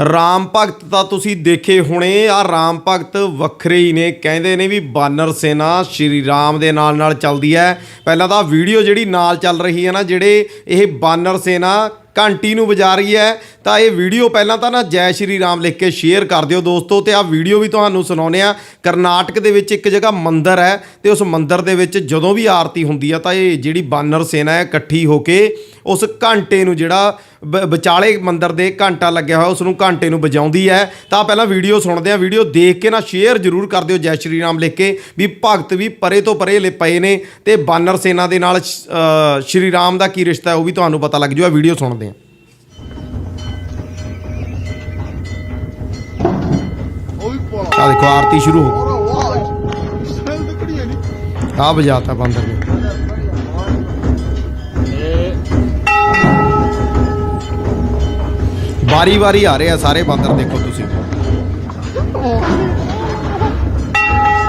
ਰਾਮ ਭਗਤ ਤਾਂ ਤੁਸੀਂ ਦੇਖੇ ਹੋਣੇ ਆ ਰਾਮ ਭਗਤ ਵੱਖਰੇ ਹੀ ਨੇ। ਕਹਿੰਦੇ ਨੇ ਵੀ ਬਾਨਰ ਸੈਨਾ ਸ਼੍ਰੀ ਰਾਮ ਦੇ ਨਾਲ ਨਾਲ ਚੱਲਦੀ ਹੈ। ਪਹਿਲਾਂ ਤਾਂ ਵੀਡੀਓ ਜਿਹੜੀ ਨਾਲ ਚੱਲ ਰਹੀ ਹੈ ਨਾ, ਜਿਹੜੇ ਇਹ ਬਾਨਰ ਸੈਨਾ ਘੰਟੀ ਨੂੰ ਵਜਾ ਰਹੀ ਹੈ, ਤਾਂ ਇਹ ਵੀਡੀਓ ਪਹਿਲਾਂ ਤਾਂ ਨਾ ਜੈ ਸ਼੍ਰੀ ਰਾਮ ਲਿਖ ਕੇ ਸ਼ੇਅਰ ਕਰ ਦਿਓ ਦੋਸਤੋ, ਤੇ ਆਹ ਵੀਡੀਓ ਵੀ ਤੁਹਾਨੂੰ ਸੁਣਾਉਂਦੇ ਆ ਕਰਨਾਟਕ ਦੇ ਵਿੱਚ ਇੱਕ ਜਗ੍ਹਾ ਮੰਦਿਰ ਹੈ, ਤੇ ਉਸ ਮੰਦਿਰ ਦੇ ਵਿੱਚ ਜਦੋਂ ਵੀ ਆਰਤੀ ਹੁੰਦੀ ਆ ਤਾਂ ਇਹ ਜਿਹੜੀ ਬਾਨਰ ਸੈਨਾ ਹੈ ਇਕੱਠੀ ਹੋ ਕੇ ਉਸ ਘੰਟੇ ਨੂੰ ਜਿਹੜਾ ਬ- ਵਿਚਾਲੇ ਮੰਦਿਰ ਦੇ ਘੰਟਾ ਲੱਗਿਆ ਹੋਇਆ ਉਸ ਨੂੰ ਘੰਟੇ ਨੂੰ ਵਜਾਉਂਦੀ ਹੈ ਤਾਂ ਪਹਿਲਾਂ ਵੀਡੀਓ ਸੁਣਦੇ ਆ ਵੀਡੀਓ ਦੇਖ ਕੇ ਨਾ ਸ਼ੇਅਰ ਜ਼ਰੂਰ ਕਰ ਦਿਓ ਜੈ ਸ਼੍ਰੀ ਰਾਮ ਲਿਖ ਕੇ ਵੀ ਭਗਤ ਵੀ ਪਰੇ ਤੋਂ ਪਰੇ ਲੇ ਪਏ ਨੇ ਤੇ ਬਾਨਰ ਸੇਨਾ ਦੇ ਨਾਲ ਸ਼- ਅ, ਸ਼੍ਰੀ ਰਾਮ ਦਾ ਕੀ ਰਿਸ਼ਤਾ ਹੈ ਉਹ ਵੀ ਤੁਹਾਨੂੰ ਪਤਾ ਲੱਗ ਜੂਗਾ ਵੀਡੀਓ ਸੁਣਦੇ ਆ ਉਹ ਵੀ ਪਾ ਆ ਦੇਖੋ ਆਰਤੀ ਸ਼ੁਰੂ ਹੋ ਔਰ ਵਾਹ ਸੈਲ ਤਕੜੀ ਹੈ ਨਹੀਂ ਆ ਵਜਾਤਾ ਬਾਂਦਰ ਨੇ ਵਾਰੀ ਵਾਰੀ ਆ ਰਹੇ ਆ ਸਾਰੇ ਬਾਂਦਰ, ਦੇਖੋ ਤੁਸੀਂ।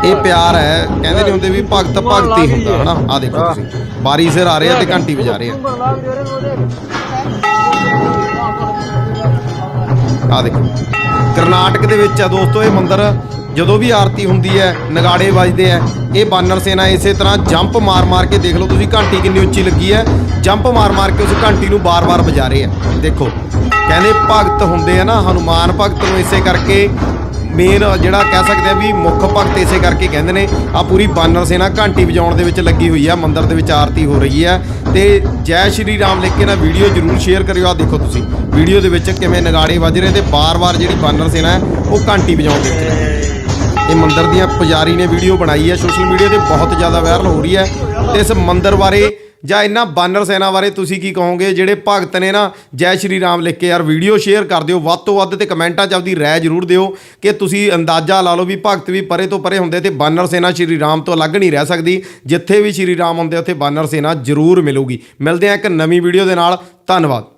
ਇਹ ਪਿਆਰ ਹੈ, ਕਹਿੰਦੇ ਨਹੀਂ ਹੁੰਦੇ ਵੀ ਭਗਤ ਭਗਤ ਹੀ ਹੁੰਦਾ, ਹਨਾ? ਆ ਦੇਖੋ ਤੁਸੀਂ। ਵਾਰੀ ਸਿਰ ਆ ਰਹੇ ਆ ਤੇ ਘੰਟੀ ਵਜਾ ਰਹੇ ਆ। ਆ ਦੇਖੋ। ਕਰਨਾਟਕ ਦੇ ਵਿੱਚ ਆ ਦੋਸਤੋ, ਇਹ ਮੰਦਿਰ ਜਦੋਂ ਵੀ ਆਰਤੀ ਹੁੰਦੀ ਹੈ, ਨਗਾੜੇ ਵੱਜਦੇ ਆ ਇਹ ਬਾਨਰ ਸੇਨਾ ਇਸੇ ਤਰ੍ਹਾਂ ਜੰਪ ਮਾਰ ਮਾਰ ਕੇ ਦੇਖ ਲਓ ਤੁਸੀਂ ਘੰਟੀ ਕਿੰਨੀ ਉੱਚੀ ਲੱਗੀ ਹੈ। ਜੰਪ ਮਾਰ ਮਾਰ ਕੇ ਉਸ ਘੰਟੀ ਨੂੰ ਬਾਰ-ਬਾਰ ਵਜਾ ਰਹੇ ਆ ਦੇਖੋ, ਕਹਿੰਦੇ ਭਗਤ ਹੁੰਦੇ ਆ ਨਾ, ਹਨੂਮਾਨ ਭਗਤ ਨੂੰ ਇਸੇ ਕਰਕੇ ਮੇਨ ਜਿਹੜਾ ਕਹਿ ਸਕਦੇ ਆ ਵੀ ਮੁੱਖ ਭਗਤ ਇਸੇ ਕਰਕੇ ਕਹਿੰਦੇ ਨੇ ਆ ਪੂਰੀ ਬਾਨਰ ਸੇਨਾ ਘੰਟੀ ਵਜਾਉਣ ਦੇ ਵਿੱਚ ਲੱਗੀ ਹੋਈ ਆ, ਮੰਦਿਰ ਦੇ ਵਿੱਚ ਆਰਤੀ ਹੋ ਰਹੀ ਹੈ ਤੇ ਜੈ ਸ਼੍ਰੀ ਰਾਮ ਲਿਖ ਕੇ ਨਾ ਵੀਡੀਓ ਜਰੂਰ ਸ਼ੇਅਰ ਕਰਿਓ ਆ ਦੇਖੋ ਤੁਸੀਂ ਵੀਡੀਓ ਦੇ ਵਿੱਚ ਕਿਵੇਂ ਨਗਾੜੇ ਵੱਜ ਰਹੇ ਤੇ ਬਾਰ-ਬਾਰ ਜਿਹੜੀ ਬਾਨਰ ਸੇਨਾ ਹੈ, ਉਹ ਘੰਟੀ ਵਜਾਉਣ ਦੇ ਵਿੱਚ ਲੱਗੀ ਇਹ ਮੰਦਿਰ ਦੀਆਂ ਪੁਜਾਰੀ ਨੇ ਵੀਡੀਓ ਬਣਾਈ ਹੈ ਸੋਸ਼ਲ ਮੀਡੀਆ ਤੇ ਬਹੁਤ ਜ਼ਿਆਦਾ ਵਾਇਰਲ ਹੋ ਰਹੀ ਹੈ ਤੇ ਇਸ ਮੰਦਿਰ ਬਾਰੇ ਜਾਂ ਇਹਨਾਂ ਬਾਨਰ ਸੈਨਾ ਬਾਰੇ ਤੁਸੀਂ ਕੀ ਕਹੋਗੇ? ਜਿਹੜੇ ਭਗਤ ਨੇ ਨਾ ਜੈ ਸ਼੍ਰੀ ਰਾਮ ਲਿਖ ਕੇ ਯਾਰ ਵੀਡੀਓ ਸ਼ੇਅਰ ਕਰ ਦਿਓ, ਵੱਧ ਤੋਂ ਵੱਧ ਤੇ ਕਮੈਂਟਾਂ 'ਚ ਆਪਦੀ ਰਾਏ ਜ਼ਰੂਰ ਦਿਓ ਕਿ ਤੁਸੀਂ ਅੰਦਾਜ਼ਾ ਲਾ ਲਓ ਵੀ ਭਗਤ ਵੀ ਪਰੇ ਤੋਂ ਪਰੇ ਹੁੰਦੇ ਤੇ ਬਾਨਰ ਸੈਨਾ ਸ਼੍ਰੀ ਰਾਮ ਤੋਂ ਅਲੱਗ ਨਹੀਂ ਰਹਿ ਸਕਦੀ। ਜਿੱਥੇ ਵੀ ਸ਼੍ਰੀ ਰਾਮ ਹੁੰਦੇ, ਉੱਥੇ ਬਾਨਰ ਸੈਨਾ ਜ਼ਰੂਰ ਮਿਲੂਗੀ। ਮਿਲਦੇ ਆ ਇੱਕ ਨਵੀਂ ਵੀਡੀਓ ਦੇ ਨਾਲ। ਧੰਨਵਾਦ।